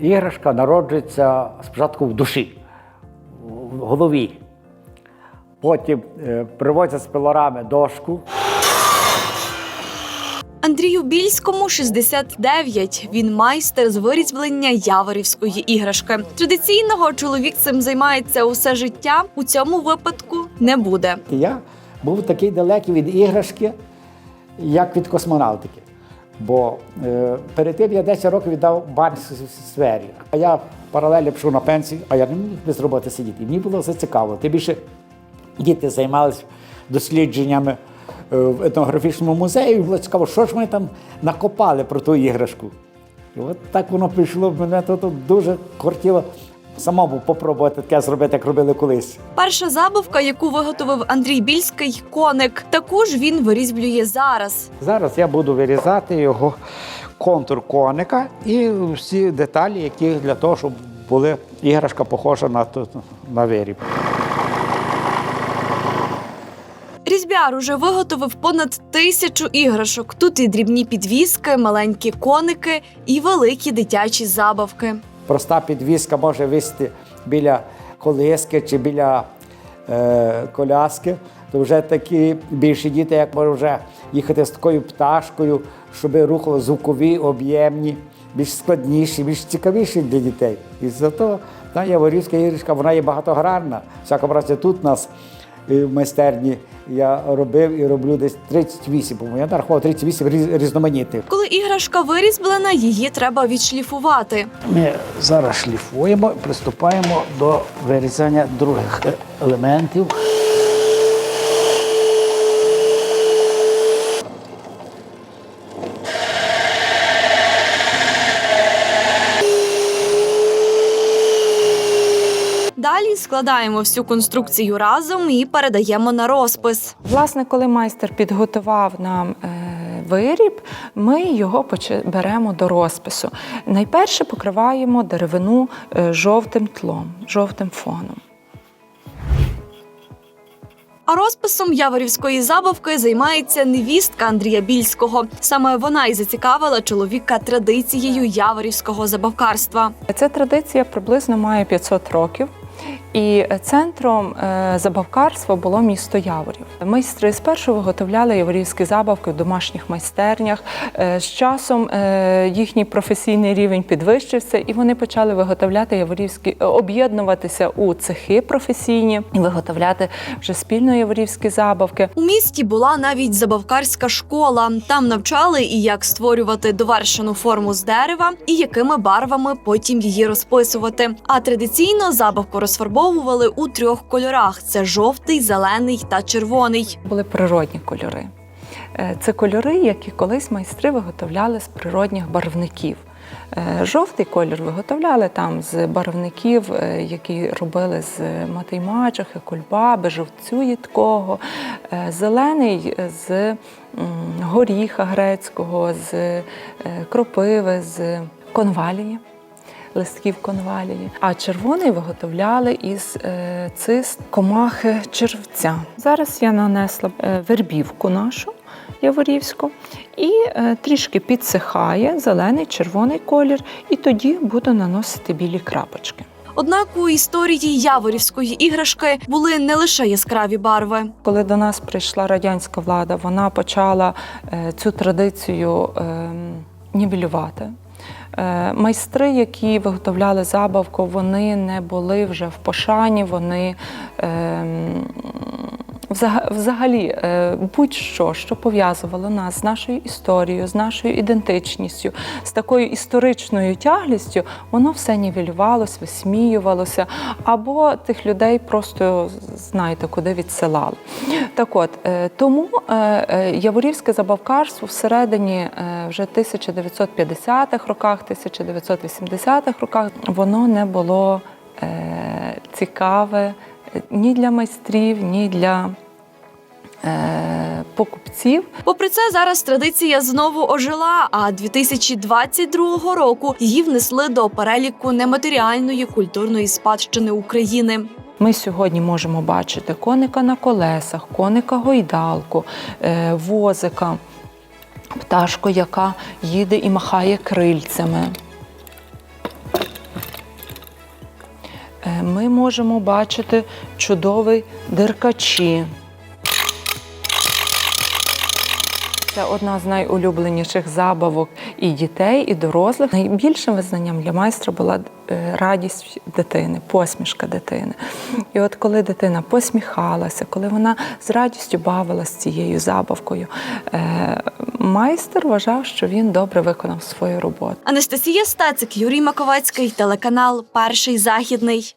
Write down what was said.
Іграшка народжується спочатку в душі, в голові. Потім е, привозять з пилорами дошку, Андрію Більському 69. Він майстер з вирізблення яворівської іграшки. Традиційного чоловік цим займається усе життя. У цьому випадку не буде. Я був такий далекий від іграшки, як від космонавтики. Бо е, перед тим я 10 років віддав банківській сфері. А я паралельно пішов на пенсію, а я не міг без роботи сидіти. Мені було це цікаво. Тим більше діти займалися дослідженнями е, в етнографічному музеї. і Було цікаво, що ж вони там накопали про ту іграшку. І от так воно прийшло. Мене то дуже хотіло самому попробувати таке зробити, як робили колись. Перша забавка, яку виготовив Андрій Більський, коник. Таку ж він вирізблює зараз. Зараз я буду вирізати його контур коника і всі деталі, які для того, щоб була іграшка похожа на, ту- на виріб. Різьбяр уже виготовив понад тисячу іграшок. Тут і дрібні підвіски, маленькі коники і великі дитячі забавки. Проста підвіска може висіти біля колиски чи біля е, коляски, то вже такі більші діти, як можуть вже їхати з такою пташкою, щоб рухали звукові, об'ємні, більш складніші, більш цікавіші для дітей. І зато та яворівська іграшка, вона є багатогранна. В всякому разі, тут нас в майстерні я робив і роблю десь 38, по-моєму. Я нарахував 38 різноманітних. Коли іграшка вирізблена, її треба відшліфувати. Ми зараз шліфуємо, приступаємо до вирізання других е- елементів. Складаємо всю конструкцію разом і передаємо на розпис. Власне, коли майстер підготував нам е, виріб, ми його беремо до розпису. Найперше покриваємо деревину е, жовтим тлом, жовтим фоном. А розписом яворівської забавки займається невістка Андрія Більського. Саме вона й зацікавила чоловіка традицією яворівського забавкарства. Ця традиція приблизно має 500 років. І центром е, забавкарства було місто Яворів. Майстри спершу виготовляли яворівські забавки в домашніх майстернях. Е, З часом е, їхній професійний рівень підвищився, і вони почали виготовляти яворівські, об'єднуватися у цехи професійні і виготовляти вже спільно яворівські забавки. У місті була навіть забавкарська школа. Там навчали і як створювати довершену форму з дерева, і якими барвами потім її розписувати. А традиційно забавку розфарбовували у трьох кольорах: це жовтий, зелений та червоний. були природні кольори. Е, Це кольори, які колись майстри виготовляли з природних барвників. Е, Жовтий колір виготовляли там з барвників, е, які робили з матей мачехи, кульбаби, жовцю їдкого. Зелений з горіха грецького, з кропиви, з конвалії листків конвалії. А червоний виготовляли із е, цист комахи червця. Зараз я нанесла е, вербівку нашу яворівську і е, трішки підсихає зелений, червоний колір, і тоді буду наносити білі крапочки. Однак у історії яворівської іграшки були не лише яскраві барви. Коли до нас прийшла радянська влада, вона почала е, цю традицію е, нівелювати. Е, Майстри, які виготовляли забавку, вони не були вже в пошані, вони ем, взагалі е, будь-що, що пов'язувало нас з нашою історією, з нашою ідентичністю, з такою історичною тяглістю, воно все нівелювалося, висміювалося, або тих людей просто знаєте, куди відсилали. Так от, е, тому е, яворівське забавкарство всередині вже 1950-х роках, 1980-х роках, воно не було цікаве ні для майстрів, ні для покупців. Попри це, зараз традиція знову ожила. А 2022 року її внесли до переліку нематеріальної культурної спадщини України. Ми сьогодні можемо бачити коника на колесах, коника гойдалку, е, возика, пташку, яка їде і махає крильцями. ми можемо бачити чудові диркачі. Це одна з найулюбленіших забавок і дітей, і дорослих. Найбільшим визнанням для майстра була е, радість дитини, посмішка дитини. І от коли дитина посміхалася, коли вона з радістю бавилася цією забавкою, е, майстер вважав, що він добре виконав свою роботу. Анастасія Стецик, Юрій Маковецький, телеканал Перший західний.